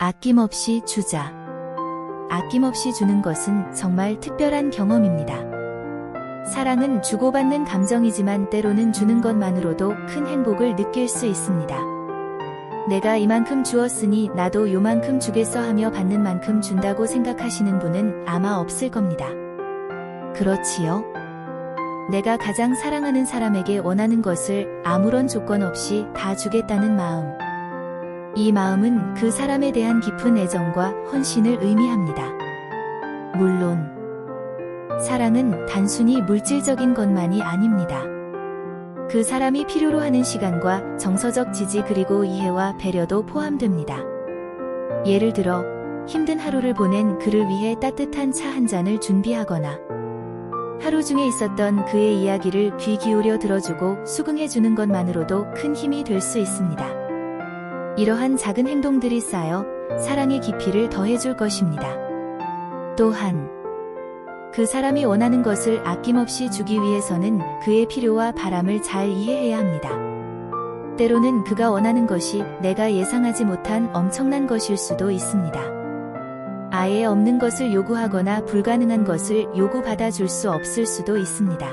아낌없이 주자. 아낌없이 주는 것은 정말 특별한 경험입니다. 사랑은 주고받는 감정이지만 때로는 주는 것만으로도 큰 행복을 느낄 수 있습니다. 내가 이만큼 주었으니 나도 요만큼 주겠어 하며 받는 만큼 준다고 생각하시는 분은 아마 없을 겁니다. 그렇지요? 내가 가장 사랑하는 사람에게 원하는 것을 아무런 조건 없이 다 주겠다는 마음. 이 마음은 그 사람에 대한 깊은 애정과 헌신을 의미합니다. 물론, 사랑은 단순히 물질적인 것만이 아닙니다. 그 사람이 필요로 하는 시간과 정서적 지지 그리고 이해와 배려도 포함됩니다. 예를 들어, 힘든 하루를 보낸 그를 위해 따뜻한 차 한 잔을 준비하거나, 하루 중에 있었던 그의 이야기를 귀 기울여 들어주고 수긍해주는 것만으로도 큰 힘이 될 수 있습니다. 이러한 작은 행동들이 쌓여 사랑의 깊이를 더해줄 것입니다. 또한, 그 사람이 원하는 것을 아낌없이 주기 위해서는 그의 필요와 바람을 잘 이해해야 합니다. 때로는 그가 원하는 것이 내가 예상하지 못한 엄청난 것일 수도 있습니다. 아예 없는 것을 요구하거나 불가능한 것을 요구받아 줄 수 없을 수도 있습니다.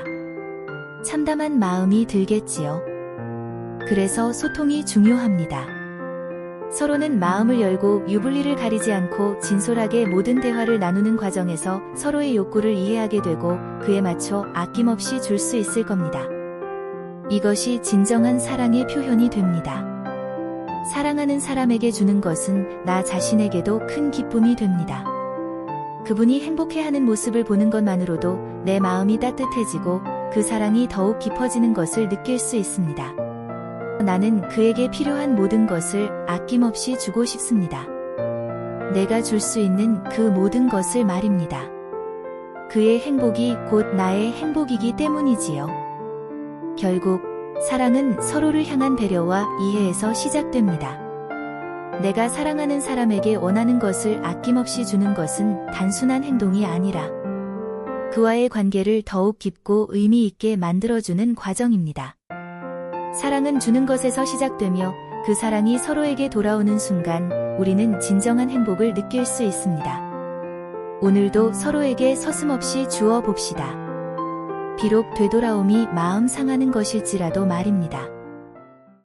참담한 마음이 들겠지요. 그래서 소통이 중요합니다. 서로는 마음을 열고 유불리를 가리지 않고 진솔하게 모든 대화를 나누는 과정에서 서로의 욕구를 이해하게 되고 그에 맞춰 아낌없이 줄 수 있을 겁니다. 이것이 진정한 사랑의 표현이 됩니다. 사랑하는 사람에게 주는 것은 나 자신에게도 큰 기쁨이 됩니다. 그분이 행복해하는 모습을 보는 것만으로도 내 마음이 따뜻해지고 그 사랑이 더욱 깊어지는 것을 느낄 수 있습니다. 나는 그에게 필요한 모든 것을 아낌없이 주고 싶습니다. 내가 줄 수 있는 그 모든 것을 말입니다. 그의 행복이 곧 나의 행복이기 때문이지요. 결국 사랑은 서로를 향한 배려와 이해에서 시작됩니다. 내가 사랑하는 사람에게 원하는 것을 아낌없이 주는 것은 단순한 행동이 아니라 그와의 관계를 더욱 깊고 의미 있게 만들어주는 과정입니다. 사랑은 주는 것에서 시작되며 그 사랑이 서로에게 돌아오는 순간 우리는 진정한 행복을 느낄 수 있습니다. 오늘도 서로에게 서슴없이 주어 봅시다. 비록 되돌아옴이 마음 상하는 것일지라도 말입니다.